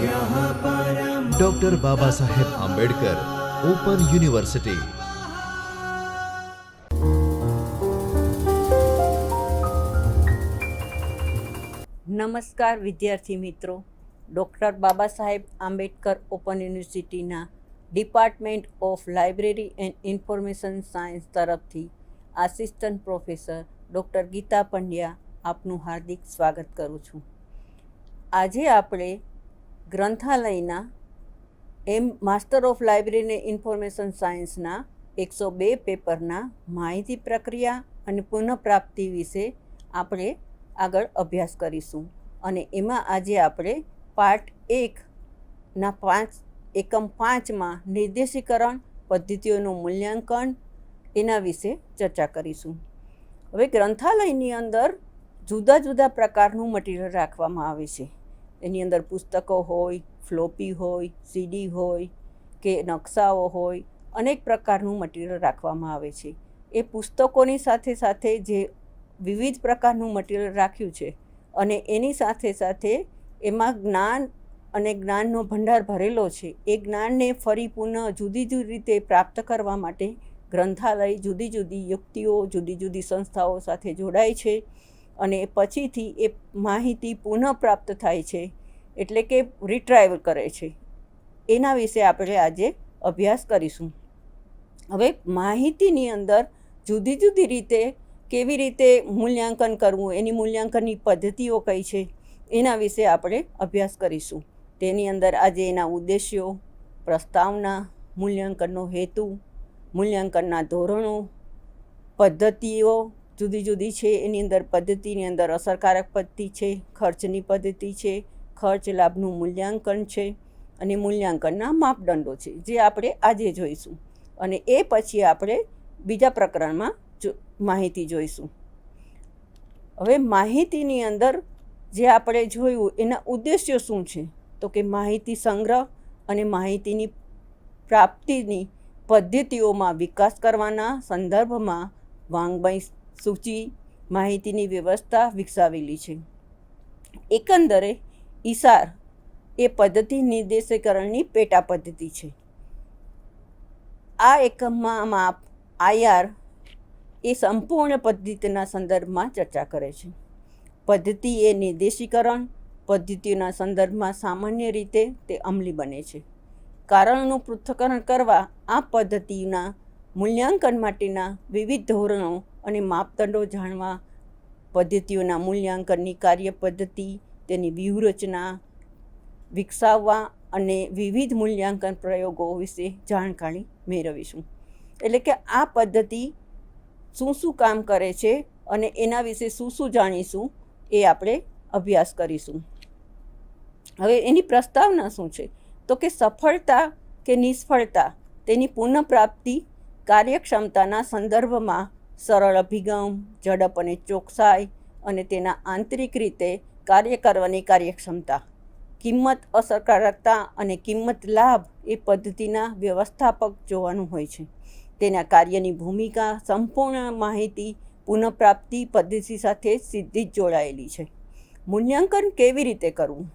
Doctor બાબા Saheb Ambedkar open university નમસ્કાર વિદ્યાર્થી મિત્રો. ડૉક્ટર બાબા સાહેબ આંબેડકર ઓપન યુનિવર્સિટીના department of library and information science તરફથી assistant professor doctor Geeta Pandya આપનું હાર્દિક સ્વાગત કરું છું. આજે આપણે ગ્રંથાલયના એમ માસ્ટર ઓફ લાઇબ્રેરીને ઇન્ફોર્મેશન સાયન્સના એકસો બે પેપરના માહિતી પ્રક્રિયા અને પુનઃપ્રાપ્તિ વિશે આપણે આગળ અભ્યાસ કરીશું. અને એમાં આજે આપણે પાર્ટ એકના પાંચ, એકમ પાંચમાં નિર્દેશીકરણ, પદ્ધતિઓનું મૂલ્યાંકન, એના વિશે ચર્ચા કરીશું. હવે ગ્રંથાલયની અંદર જુદા જુદા પ્રકારનું મટીરિયલ રાખવામાં આવે છે. એની અંદર પુસ્તકો હોય ફ્લોપી હોય સીડી હોય, કે નકશાઓ હોય, અનેક પ્રકારનું મટીરિયલ રાખવામાં આવે છે. એ પુસ્તકોની સાથે સાથે જે વિવિધ પ્રકારનું મટીરિયલ રાખ્યું છે અને એની સાથે સાથે એમાં જ્ઞાન અને જ્ઞાનનો ભંડાર ભરેલો છે. એ જ્ઞાનને ફરી પુનઃ જુદી જુદી રીતે પ્રાપ્ત કરવા માટે ગ્રંથાલય જુદી જુદી યુક્તિઓ, જુદી જુદી સંસ્થાઓ સાથે જોડાય છે અને પછીથી એ માહિતી પુનઃ પ્રાપ્ત થાય છે. એટલે કે રિટ્રાઈવ કરે છે. એના વિશે આપણે આજે અભ્યાસ કરીશું. હવે માહિતીની અંદર જુદી જુદી રીતે કેવી રીતે મૂલ્યાંકન કરવું, એની મૂલ્યાંકનની પદ્ધતિઓ કઈ છે, એના વિશે આપણે અભ્યાસ કરીશું. તેની અંદર આજે એના ઉદ્દેશ્યો, પ્રસ્તાવના, મૂલ્યાંકનનો હેતુ, મૂલ્યાંકનના ધોરણો, પદ્ધતિઓ જુદી જુદી છે, એની અંદર પદ્ધતિની અંદર અસરકારક પદ્ધતિ છે, ખર્ચની પદ્ધતિ છે ખર્ચ લાભનું મૂલ્યાંકન છે અને મૂલ્યાંકનના માપદંડો છે, જે આપણે આજે જોઈશું. અને એ પછી આપણે બીજા પ્રકરણમાં માહિતી જોઈશું. હવે માહિતીની અંદર જે આપણે જોયું, એના ઉદ્દેશ્યો શું છે? તો કે માહિતી સંગ્રહ અને માહિતીની પ્રાપ્તિની પદ્ધતિઓમાં વિકાસ કરવાના સંદર્ભમાં વાંગમય સૂચિ માહિતીની વ્યવસ્થા વિકસાવેલી છે. એકંદરે ઈસાર એ પદ્ધતિ નિર્દેશીકરણની પેટા પદ્ધતિ છે. આ એકમમાં માપ આઈઆર એ સંપૂર્ણ પદ્ધતિના સંદર્ભમાં ચર્ચા કરે છે. પદ્ધતિ એ નિર્દેશીકરણ પદ્ધતિઓના સંદર્ભમાં સામાન્ય રીતે તે અમલી બને છે. કારણનું પૃથ્થકરણ કરવા આ પદ્ધતિના મૂલ્યાંકન માટેના વિવિધ ધોરણો અને માપદંડો જાણવા પદ્ધતિઓના મૂલ્યાંકનની કાર્ય પદ્ધતિ તેની વ્યૂહરચના વિકસાવવા અને વિવિધ મૂલ્યાંકન પ્રયોગો વિશે જાણકારી મેળવીશું. એટલે કે આ પદ્ધતિ શું શું કામ કરે છે અને એના વિશે શું શું જાણીશું એ આપણે અભ્યાસ કરીશું. હવે એની પ્રસ્તાવના શું છે? તો કે સફળતા કે નિષ્ફળતા તેની પુનઃપ્રાપ્તિ કાર્યક્ષમતાના સંદર્ભમાં સરળ અભિગમ, ઝડપ અને ચોકસાઈ અને તેના આંતરિક રીતે કાર્ય કરવાની કાર્યક્ષમતા, કિંમત અસરકારકતા અને કિંમત લાભ એ પદ્ધતિના વ્યવસ્થાપક જોવાનું હોય છે. તેના કાર્યની ભૂમિકા, સંપૂર્ણ માહિતી, પુનઃપ્રાપ્તિ પદ્ધતિ સાથે સીધી જ જોડાયેલી છે. મૂલ્યાંકન કેવી રીતે કરવું?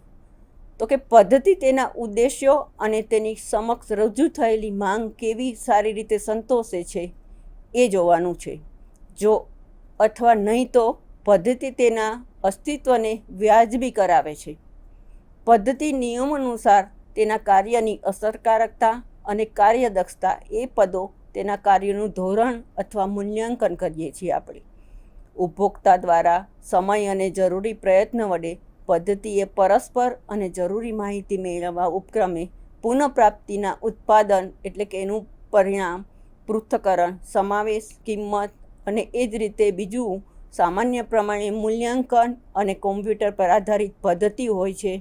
તો કે પદ્ધતિ તેના ઉદ્દેશ્યો અને તેની સમક્ષ રજૂ થયેલી માંગ કેવી સારી રીતે સંતોષે છે એ જોવાનું છે. જો અથવા નહીં તો પદ્ધતિ તેના અસ્તિત્વને વ્યાજબી કરાવે છે. પદ્ધતિ નિયમ અનુસાર તેના કાર્યની અસરકારકતા અને કાર્યદક્ષતા એ પદો તેના કાર્યનું ધોરણ અથવા મૂલ્યાંકન કરીએ છીએ આપણે. ઉપભોક્તા દ્વારા સમય અને જરૂરી પ્રયત્ન વડે પદ્ધતિએ પરસ્પર અને જરૂરી માહિતી મેળવવા ઉપક્રમે પુનઃપ્રાપ્તિના ઉત્પાદન એટલે કે એનું પરિણામ, પૃથ્થકરણ, સમાવેશ, કિંમત અને એ જ રીતે બીજું સામાન્ય પ્રમાણે મૂલ્યાંકન અને કોમ્પ્યુટર પર આધારિત પદ્ધતિ હોય છે.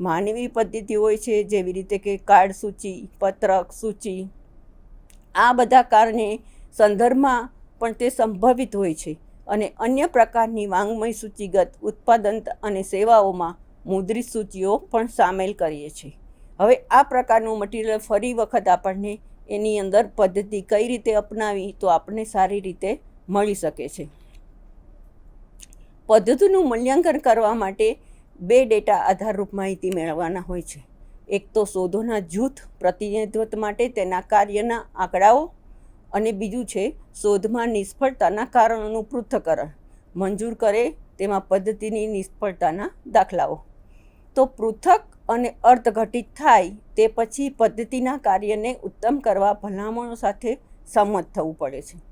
માનવી પદ્ધતિ હોય છે જેવી રીતે કે કાર્ડ સૂચિ, પત્રક સૂચિ. આ બધા કારણે સંદર્ભમાં પણ તે સંભવિત હોય છે અને અન્ય પ્રકારની વાંગમય સૂચિગત ઉત્પાદન અને સેવાઓમાં મુદ્રિત સૂચિઓ પણ સામેલ કરીએ છીએ. હવે આ પ્રકારનું મટીરિયલ ફરી વખત આપણને એની અંદર પદ્ધતિ કઈ રીતે અપનાવી તો આપણને સારી રીતે મળી શકે છે. પદ્ધતિનું મૂલ્યાંકન કરવા માટે બે ડેટા આધારરૂપ માહિતી મેળવવાના હોય છે. એક તો શોધોના જૂથ પ્રતિનિધિત્વ માટે તેના કાર્યના આંકડાઓ અને બીજું છે શોધમાં નિષ્ફળતાના કારણોનું પૃથ્થકરણ. મંજૂર કરે તેમાં પદ્ધતિની નિષ્ફળતાના દાખલાઓ. તો પૃથક અને અર્થઘટિત થાય તે પછી પદ્ધતિના કાર્યને ઉત્તમ કરવા ભલામણો સાથે સંમત થવું પડે છે.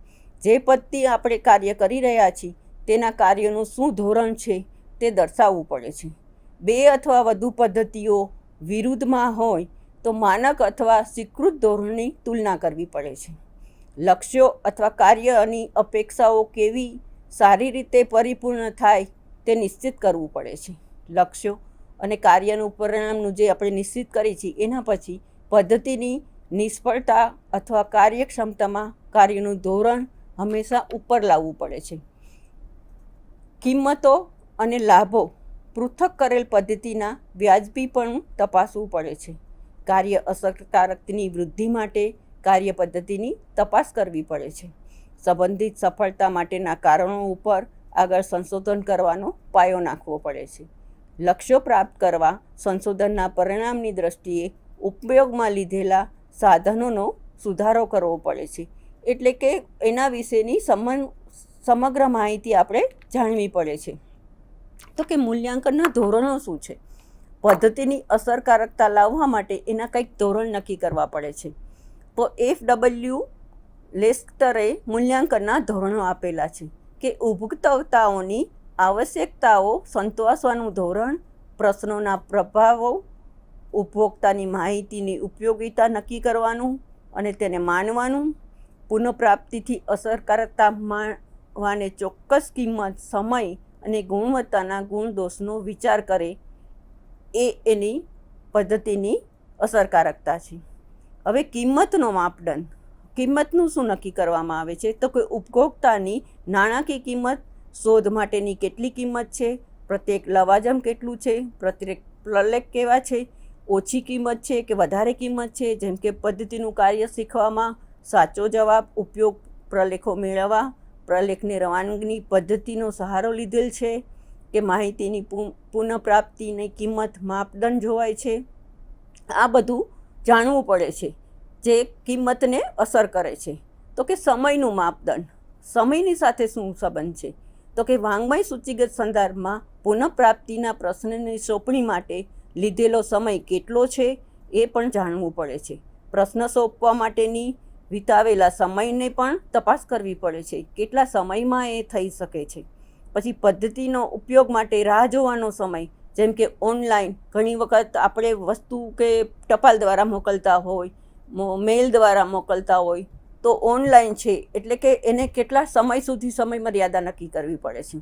જે પદ્ધતિ આપણે કાર્ય કરી રહ્યા છીએ તેના કાર્યનું શું ધોરણ છે તે દર્શાવવું પડે છે. બે અથવા વધુ પદ્ધતિઓ વિરુદ્ધમાં હોય તો માનક અથવા સ્વીકૃત ધોરણની તુલના કરવી પડે છે. લક્ષ્યો અથવા કાર્યની અપેક્ષાઓ કેવી સારી રીતે પરિપૂર્ણ થાય તે નિશ્ચિત કરવું પડે છે. લક્ષ્યો અને કાર્યનું પરિણામનું જે આપણે નિશ્ચિત કરીએ છીએ એના પછી પદ્ધતિની નિષ્ફળતા અથવા કાર્યક્ષમતામાં કાર્યનું ધોરણ હંમેશા ઉપર લાવવું પડે છે. કિંમતો અને લાભો પૃથક કરેલ પદ્ધતિના વ્યાજબી પણ તપાસવું પડે છે. કાર્ય અસરકારકની વૃદ્ધિ માટે કાર્ય પદ્ધતિની તપાસ કરવી પડે છે. સંબંધિત સફળતા માટેના કારણો ઉપર આગળ સંશોધન કરવાનો પાયો નાખવો પડે છે. લક્ષ્યો પ્રાપ્ત કરવા સંશોધનના પરિણામની દ્રષ્ટિએ ઉપયોગમાં લીધેલા સાધનોનો સુધારો કરવો પડે છે. એટલે કે એના વિશેની સમન સમગ્ર માહિતી આપણે જાણવી પડે છે. તો કે મૂલ્યાંકનના ધોરણો શું છે? પદ્ધતિની અસરકારકતા લાવવા માટે એના કંઈક ધોરણ નક્કી કરવા પડે છે. તો એફ ડબલ્યુ લેસ્ટરે મૂલ્યાંકનના ધોરણો આપેલા છે કે ઉપભોક્તાઓની આવશ્યકતાઓ સંતોષવાનું ધોરણ, પ્રશ્નોના પ્રભાવો, ઉપભોક્તાની માહિતીની ઉપયોગિતા નક્કી કરવાનું અને તેને માનવાનું, પુનઃપ્રાપ્તિથી અસરકારકતા માણવાને ચોક્કસ કિંમત, સમય અને ગુણવત્તાના ગુણદોષનો વિચાર કરે, એ એની પદ્ધતિની અસરકારકતા છે. હવે કિંમતનો માપદંડ. કિંમતનું શું નક્કી કરવામાં આવે છે? તો કે ઉપભોક્તાની નાણાકીય કિંમત, શોધ માટેની કેટલી કિંમત છે? પ્રત્યેક લવાજમ કેટલું છે? પ્રત્યેક પ્રલેખ કેવા છે? ઓછી કિંમત છે કે વધારે કિંમત છે? જેમ કે પદ્ધતિનું કાર્ય શીખવામાં સાચો જવાબ, ઉપયોગ પ્રલેખો મેળવવા પ્રલેખને રવાનગીની પદ્ધતિનો સહારો લીધેલ છે કે માહિતીની પુનઃપ્રાપ્તિની કિંમત માપદંડ જોવાય છે. આ બધું જાણવું પડે છે જે કિંમતને અસર કરે છે. તો કે સમયનું માપદંડ. સમયની સાથે શું સંબંધ છે? તો કે વાંગમય સૂચિગત સંદર્ભમાં પુનઃપ્રાપ્તિના પ્રશ્નની સોંપણી માટે લીધેલો સમય કેટલો છે એ પણ જાણવું પડે છે. પ્રશ્ન સોંપવા માટેની વિતાવેલા સમયને પણ તપાસ કરવી પડે છે. કેટલા સમયમાં એ થઈ શકે છે? પછી પદ્ધતિનો ઉપયોગ માટે રાહ જોવાનો સમય, જેમ કે ઓનલાઈન. ઘણી વખત આપણે વસ્તુ કે ટપાલ દ્વારા મોકલતા હોય મેલ દ્વારા મોકલતા હોય, તો ઓનલાઈન છે, એટલે કે એને કેટલા સમય સુધી સમય મર્યાદા નક્કી કરવી પડે છે.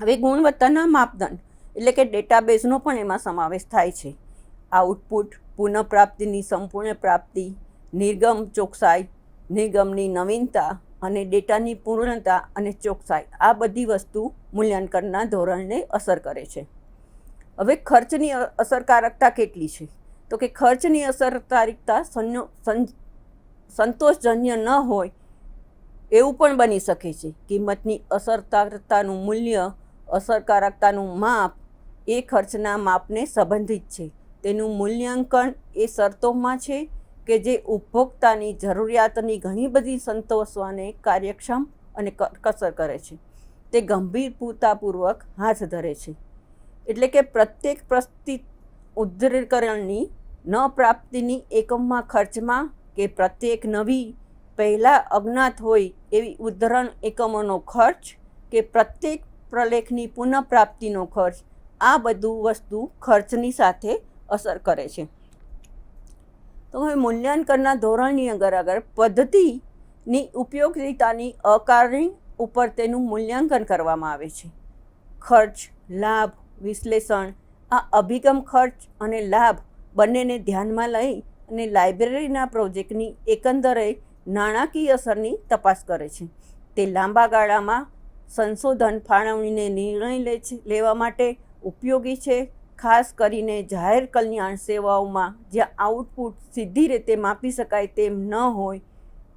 હવે ગુણવત્તાના માપદંડ, એટલે કે ડેટાબેઝનો પણ એમાં સમાવેશ થાય છે. આઉટપુટ, પુનઃપ્રાપ્તિની સંપૂર્ણ પ્રાપ્તિ નિર્ગમ ચોકસાઈ નિગમની નવીનતા અને ડેટાની પૂર્ણતા અને ચોકસાઈ આ બધી વસ્તુ મૂલ્યાંકનના ધોરણને અસર કરે છે. હવે ખર્ચની અસરકારકતા કેટલી છે? તો કે ખર્ચની અસરકારકતા સંતોષજન્ય ન હોય એવું પણ બની શકે છે. કિંમતની અસરકારકતાનું મૂલ્ય, અસરકારકતાનું માપ એ ખર્ચના માપને સંબંધિત છે. તેનું મૂલ્યાંકન એ શરતોમાં છે કે જે ઉપભોક્તાની જરૂરિયાતની ઘણી બધી સંતોષવાને કાર્યક્ષમ અને કસર કરે છે. તે ગંભીરતાપૂર્વક હાથ ધરે છે. એટલે કે પ્રત્યેક પ્રસ્તિત ઉદ્ધરકરણની ન પ્રાપ્તિની એકમમાં ખર્ચમાં કે પ્રત્યેક નવી, પહેલાં અજ્ઞાત હોય એવી ઉદ્ધરણ એકમોનો ખર્ચ કે પ્રત્યેક પ્રલેખની પુનઃપ્રાપ્તિનો ખર્ચ આ બધું વસ્તુ ખર્ચની સાથે અસર કરે છે. તો હવે મૂલ્યાંકનના ધોરણની આગળ આગળ પદ્ધતિની ઉપયોગિતાની અકારણી ઉપર તેનું મૂલ્યાંકન કરવામાં આવે છે. ખર્ચ, લાભ, વિશ્લેષણ, આ અભિગમ ખર્ચ અને લાભ બંનેને ધ્યાનમાં લઈ અને લાઇબ્રેરીના પ્રોજેક્ટની એકંદરે નાણાકીય અસરની તપાસ કરે છે. તે લાંબા ગાળામાં સંશોધન ફાળવણીને નિર્ણય લે છે, લેવા માટે ઉપયોગી છે ખાસ કરીને જાહેર કલ્યાણ સેવાઓમાં જ્યાં આઉટપુટ સીધી રીતે માપી શકાય તેમ ન હોય,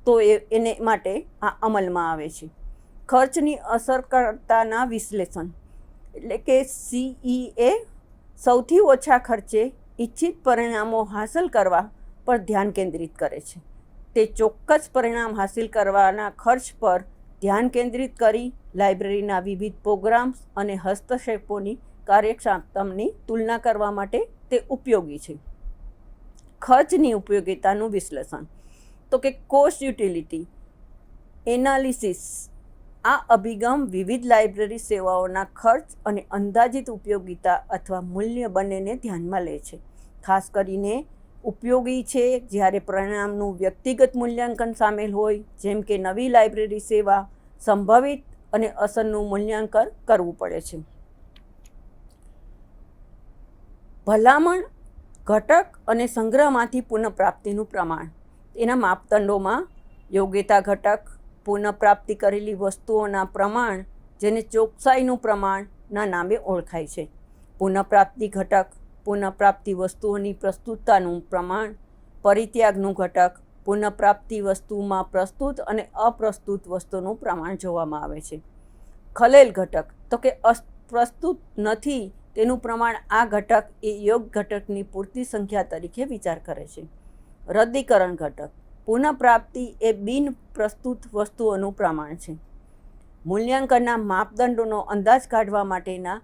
તો એ, એને માટે આ અમલમાં આવે છે. ખર્ચની અસરકારતાના વિશ્લેષણ. એટલે કે સીઈએ સૌથી ઓછા ખર્ચે ઇચ્છિત પરિણામો હાંસલ કરવા પર ધ્યાન કેન્દ્રિત કરે છે. તે ચોક્કસ પરિણામ હાંસલ કરવાના ખર્ચ પર ધ્યાન કેન્દ્રિત કરી, લાઇબ્રેરીના વિવિધ પ્રોગ્રામ્સ અને હસ્તક્ષેપોની કાર્યક્ષમતાની તુલના કરવા માટે તે ઉપયોગી છે. ખર્ચની ઉપયોગિતાનું વિશ્લેષણ. તો કે કોસ્ટ યુટિલિટી એનાલિસિસ આ અભિગમ વિવિધ લાઇબ્રેરી સેવાઓના ખર્ચ અને અંદાજિત ઉપયોગિતા અથવા મૂલ્ય બંનેને ધ્યાનમાં લે છે. ખાસ કરીને ઉપયોગી છે જ્યારે પરિણામનું વ્યક્તિગત મૂલ્યાંકન સામેલ હોય, જેમ કે નવી લાઇબ્રેરી સેવા, સંભવિત અને અસરનું મૂલ્યાંકન કરવું પડે છે. ભલામણ, ઘટક અને સંગ્રહમાંથી પુનઃપ્રાપ્તિનું પ્રમાણ. એના માપદંડોમાં યોગ્યતા ઘટક, પુનઃપ્રાપ્તિ કરેલી વસ્તુઓના પ્રમાણ, જેને ચોકસાઈનું પ્રમાણના નામે ઓળખાય છે. પુનઃપ્રાપ્તિ ઘટક, પુનઃપ્રાપ્તિ વસ્તુઓની પ્રસ્તુતતાનું પ્રમાણ, પરિત્યાગનું ઘટક, પુનઃપ્રાપ્તિ વસ્તુમાં પ્રસ્તુત અને અપ્રસ્તુત વસ્તુનું પ્રમાણ જોવામાં આવે છે. ખલેલ ઘટક, તો કે પ્રસ્તુત નથી તેનું પ્રમાણ આ ઘટક એ યોગ ઘટકની પૂરતી સંખ્યા તરીકે વિચાર કરે છે. રદ્દીકરણ ઘટક. પુનઃપ્રાપ્તિ એ બિન પ્રસ્તુત વસ્તુઓનું પ્રમાણ છે. મૂલ્યાંકનના માપદંડોનો અંદાજ કાઢવા માટેના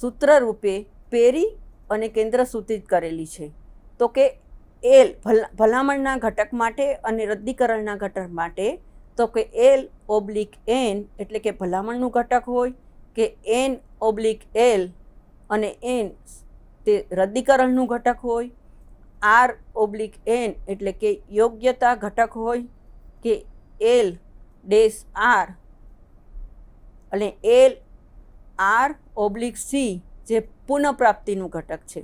સૂત્રરૂપે પેરી અને કેન્દ્ર સૂચિત કરેલી છે. તો કે એલ ભલામણના ઘટક માટે અને રદ્દીકરણના ઘટક માટે, તો કે એલ ઓબ્લિક એન એટલે કે ભલામણનું ઘટક હોય, કે એન ઓબ્લિક એલ અને એન તે રદ્દીકરણનું ઘટક હોય આર ઓબ્લિક એન એટલે કે યોગ્યતા ઘટક હોય, કે એલ ડેશ આર અને એલ આર ઓબ્લિક સી જે પુનઃપ્રાપ્તિનું ઘટક છે.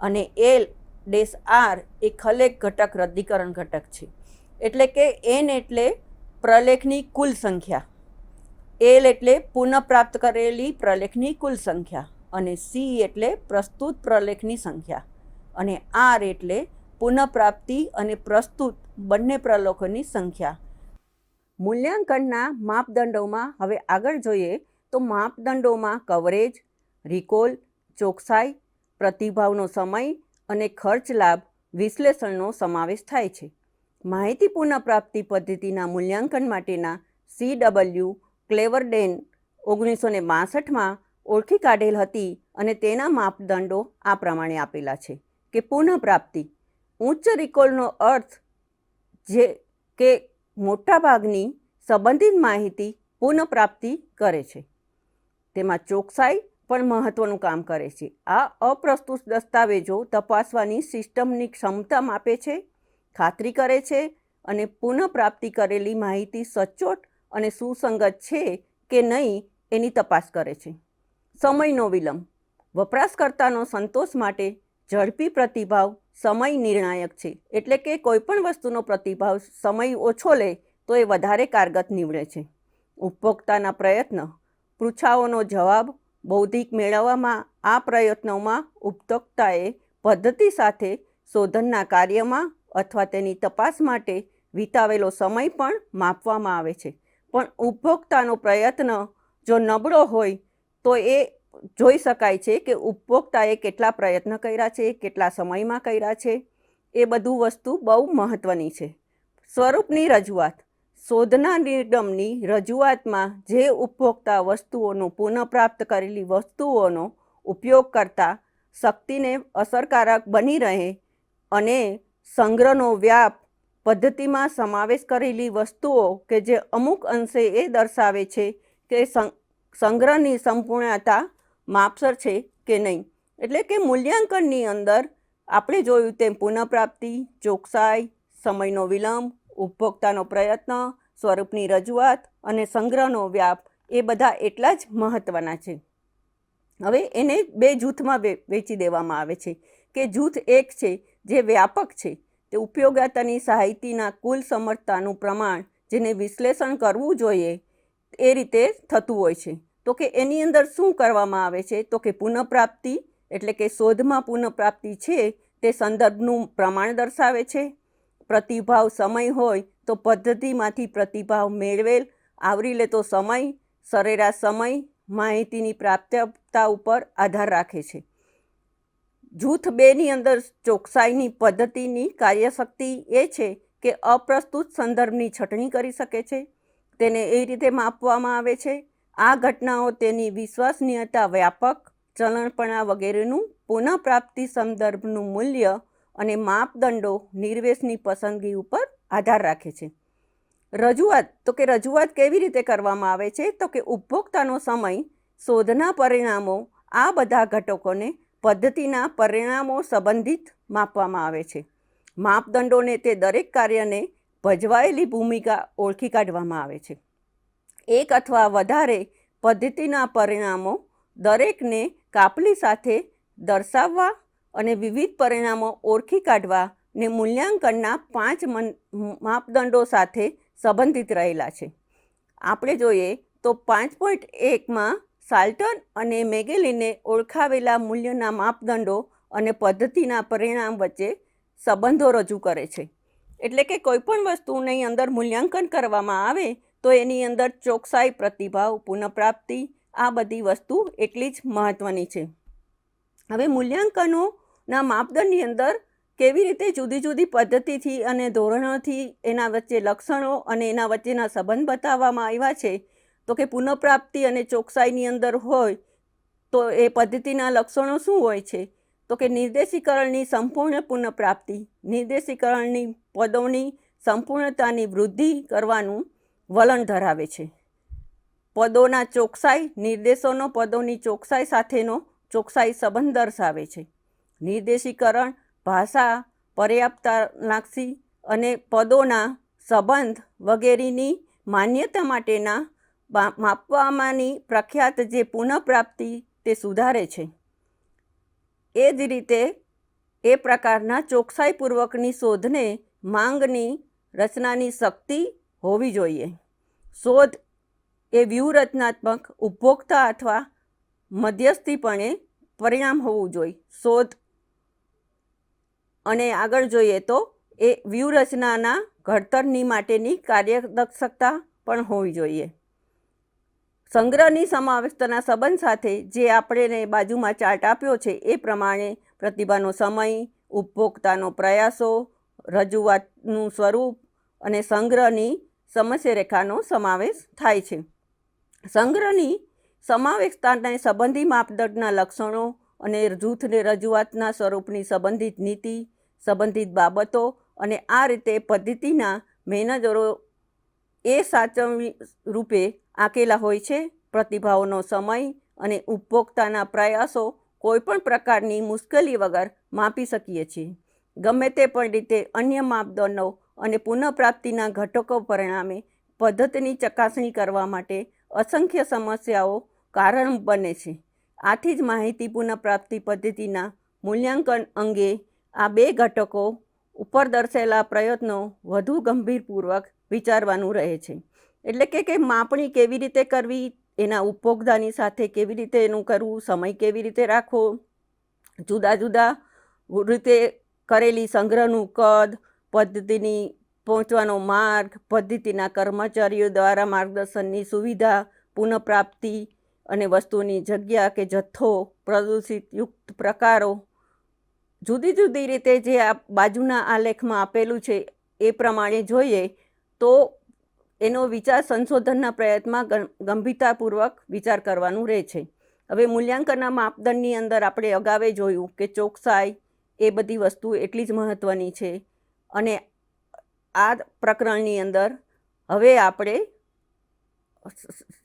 અને એલ ડેશ આર એ ખલેક ઘટક, રદ્દીકરણ ઘટક છે. એટલે કે એન એટલે પ્રલેખની કુલ સંખ્યા. એલ એટલે પુનઃપ્રાપ્ત કરેલી પ્રલેખની કુલ સંખ્યા. અને સી એટલે પ્રસ્તુત પ્રલેખની સંખ્યા. અને આર એટલે પુનઃપ્રાપ્તિ અને પ્રસ્તુત બંને પ્રલોકોની સંખ્યા. મૂલ્યાંકનના માપદંડોમાં હવે આગળ જોઈએ તો માપદંડોમાં કવરેજ રિકોલ ચોકસાઈ, પ્રતિભાવનો સમય અને ખર્ચ લાભ વિશ્લેષણનો સમાવેશ થાય છે. માહિતી પુનઃપ્રાપ્તિ પદ્ધતિના મૂલ્યાંકન માટેના સી ડબલ્યુ ક્લેવરડેન ઓગણીસો ને બાસઠમાં ઓળખી કાઢેલ હતી અને તેના માપદંડો આ પ્રમાણે આપેલા છે કે પુનઃપ્રાપ્તિ, ઉચ્ચ રિકોલનો અર્થ જે કે મોટાભાગની સંબંધિત માહિતી પુનઃપ્રાપ્તિ કરે છે. તેમાં ચોકસાઈ પણ મહત્ત્વનું કામ કરે છે. આ અપ્રસ્તુત દસ્તાવેજો તપાસવાની સિસ્ટમની ક્ષમતા માપે છે, ખાતરી કરે છે અને પુનઃપ્રાપ્તિ કરેલી માહિતી સચોટ અને સુસંગત છે કે નહીં એની તપાસ કરે છે. સમયનો વિલંબ. વપરાશકર્તાનો સંતોષ માટે ઝડપી પ્રતિભાવ સમય નિર્ણાયક છે. એટલે કે કોઈપણ વસ્તુનો પ્રતિભાવ સમય ઓછો લે તો એ વધારે કારગત નીવડે છે. ઉપભોક્તાના પ્રયત્ન. પૃચ્છાઓનો જવાબ બૌદ્ધિક મેળવવામાં આ પ્રયત્નોમાં ઉપભોક્તાએ પદ્ધતિ સાથે શોધનના કાર્યમાં અથવા તેની તપાસ માટે વિતાવેલો સમય પણ માપવામાં આવે છે. પણ ઉપભોક્તાનો પ્રયત્ન જો નબળો હોય તો એ જોઈ શકાય છે કે ઉપભોક્તાએ કેટલા પ્રયત્ન કર્યા છે, કેટલા સમયમાં કર્યા છે. એ બધું વસ્તુ બહુ મહત્ત્વની છે. સ્વરૂપની રજૂઆત. શોધના નિગમની રજૂઆતમાં જે ઉપભોક્તા વસ્તુઓનું પુનઃપ્રાપ્ત કરેલી વસ્તુઓનો ઉપયોગ કરતા શક્તિને અસરકારક બની રહે અને સંગ્રહનો વ્યાપ પદ્ધતિમાં સમાવેશ કરેલી વસ્તુઓ કે જે અમુક અંશે એ દર્શાવે છે કે સંગ્રહની સંપૂર્ણતા માપસર છે કે નહીં? એટલે કે મૂલ્યાંકનની અંદર આપણે જોયું તેમ પુનઃપ્રાપ્તિ, ચોકસાઈ, સમયનો વિલંબ, ઉપભોક્તાનો પ્રયત્ન, સ્વરૂપની રજૂઆત અને સંગ્રહનો વ્યાપ એ બધા એટલા જ મહત્ત્વના છે. હવે એને બે જૂથમાં વેચી દેવામાં આવે છે કે જૂથ એક છે જે વ્યાપક છે. તે ઉપયોગતાની સાહિત્યના કુલ સમર્થતાનું પ્રમાણ જેને વિશ્લેષણ કરવું જોઈએ એ રીતે થતું હોય છે. તો કે એની અંદર શું કરવામાં આવે છે? તો કે પુનઃપ્રાપ્તિ એટલે કે શોધમાં પુનઃપ્રાપ્તિ છે તે સંદર્ભનું પ્રમાણ દર્શાવે છે. પ્રતિભાવ સમય હોય તો પદ્ધતિમાંથી પ્રતિભાવ મેળવેલ, આવરી લેતો સમય, સરેરાશ સમય, માહિતીની પ્રાપ્યતા ઉપર આધાર રાખે છે. જૂથ બેની અંદર ચોકસાઈની પદ્ધતિની કાર્યશક્તિ એ છે કે અપ્રસ્તુત સંદર્ભની છટણી કરી શકે છે. તેને એ રીતે માપવામાં આવે છે. આ ઘટનાઓ તેની વિશ્વસનીયતા વ્યાપક ચલણપણા વગેરેનું પુનઃપ્રાપ્તિ સંદર્ભનું મૂલ્ય અને માપદંડો નિર્વેશની પસંદગી ઉપર આધાર રાખે છે. રજૂઆત, તો કે રજૂઆત કેવી રીતે કરવામાં આવે છે? તો કે ઉપભોક્તાનો સમય, શોધના પરિણામો, આ બધા ઘટકોને પદ્ધતિના પરિણામો સંબંધિત માપવામાં આવે છે. માપદંડોને તે દરેક કાર્યને ભજવાયેલી ભૂમિકા ઓળખી કાઢવામાં આવે છે. એક અથવા વધારે પદ્ધતિના પરિણામો દરેકને કાપલી સાથે દર્શાવવા અને વિવિધ પરિણામો ઓળખી કાઢવા ને મૂલ્યાંકનના પાંચ મન, માપદંડો સાથે સંબંધિત રહેલા છે. આપણે જોઈએ તો પાંચ પોઈન્ટ એકમાં સાલ્ટન અને મેગેલીને ઓળખાવેલા મૂલ્યના માપદંડો અને પદ્ધતિના પરિણામ વચ્ચે સંબંધો રજૂ કરે છે. એટલે કે કોઈપણ વસ્તુની અંદર મૂલ્યાંકન કરવામાં આવે, તો એની અંદર ચોકસાઈ, પ્રતિભાવ, પુનઃપ્રાપ્તિ, આ બધી વસ્તુ એટલી જ મહત્ત્વની છે. હવે મૂલ્યાંકનોના માપદંડની અંદર કેવી રીતે જુદી જુદી પદ્ધતિથી અને ધોરણોથી એના વચ્ચે લક્ષણો અને એના વચ્ચેના સંબંધ બતાવવામાં આવ્યા છે, તો કે પુનઃપ્રાપ્તિ અને ચોકસાઈની અંદર હોય, તો એ પદ્ધતિના લક્ષણો શું હોય છે? તો કે નિર્દેશીકરણની સંપૂર્ણ પુનઃપ્રાપ્તિ, નિર્દેશીકરણની પદોની સંપૂર્ણતાની વૃદ્ધિ કરવાનું વલણ ધરાવે છે. પદોના ચોકસાઈ નિર્દેશોનો પદોની ચોકસાઈ સાથેનો ચોકસાઈ સંબંધ દર્શાવે છે. નિર્દેશીકરણ, ભાષા પર્યાપ્તલાક્ષી અને પદોના સંબંધ વગેરેની માન્યતા માટેના માપવામાંની પ્રખ્યાત જે પુનઃપ્રાપ્તિ તે સુધારે છે. એ જ રીતે એ પ્રકારના ચોકસાઈપૂર્વકની શોધને માંગની રચનાની શક્તિ હોવી જોઈએ. શોધ એ વ્યૂહરચનાત્મક ઉપભોક્તા અથવા મધ્યસ્થીપણે પરિણામ હોવું જોઈએ. શોધ અને આગળ જોઈએ તો એ વ્યૂહરચનાના ઘડતરની માટેની કાર્યદક્ષતા પણ હોવી જોઈએ. સંગ્રહની સમાવેશતાના સંબંધ સાથે જે આપણે બાજુમાં ચાર્ટ આપ્યો છે એ પ્રમાણે પ્રતિભાનો સમય, ઉપભોક્તાનો પ્રયાસો રજૂઆતનું સ્વરૂપ અને સંગ્રહની સમસ્યા રેખાનો સમાવેશ થાય છે. સંગ્રહની સમાવેશતાને સંબંધી માપદંડના લક્ષણો અને જૂથને રજૂઆતના સ્વરૂપની સંબંધિત નીતિ, સંબંધિત બાબતો અને આ રીતે પદ્ધતિના મેનેજરો એ સાચવણી રૂપે આંકેલા હોય છે. પ્રતિભાવોનો સમય અને ઉપભોક્તાના પ્રયાસો કોઈપણ પ્રકારની મુશ્કેલી વગર માપી શકીએ છીએ. ગમે તે પણ રીતે અન્ય માપદંડો અને પુનઃપ્રાપ્તિના ઘટકો પરિણામે પદ્ધતિની ચકાસણી કરવા માટે અસંખ્ય સમસ્યાઓ કારણ બને છે. આથી જ માહિતી પુનઃપ્રાપ્તિ પદ્ધતિના મૂલ્યાંકન અંગે આ બે ઘટકો ઉપર દર્શેલા પ્રયત્નો વધુ ગંભીરપૂર્વક વિચારવાનું રહે છે. એટલે કે કે માપણી કેવી રીતે કરવી, એના ઉપભોગતાની સાથે કેવી રીતે એનું કરવું, સમય કેવી રીતે રાખવો, જુદા જુદા રીતે કરેલી સંગ્રહનું કદ, પદ્ધતિની પહોંચવાનો માર્ગ, પદ્ધતિના કર્મચારીઓ દ્વારા માર્ગદર્શનની સુવિધા, પુનઃપ્રાપ્તિ અને વસ્તુની જગ્યા કે જથ્થો, પ્રદૂષિત યુક્ત પ્રકારો. જુદી જુદી રીતે જે આ બાજુના આલેખમાં આપેલું છે એ પ્રમાણે જોઈએ તો એનો વિચાર સંશોધનના પ્રયત્નમાં ગંભીરતાપૂર્વક વિચાર કરવાનું રહે છે. હવે મૂલ્યાંકનના માપદંડની અંદર આપણે અગાવે જોયું કે ચોકસાઈ એ બધી વસ્તુ એટલી જ મહત્ત્વની છે. અને આ પ્રકરણની અંદર હવે આપણે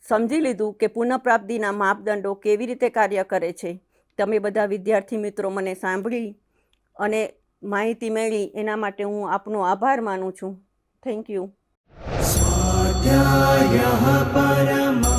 સમજી લીધું કે પુનઃપ્રાપ્તિના માપદંડો કેવી રીતે કાર્ય કરે છે. તમે બધા વિદ્યાર્થી મિત્રો મને સાંભળી અને માહિતી મેળવી, એના માટે હું આપનો આભાર માનું છું. Thank you Parma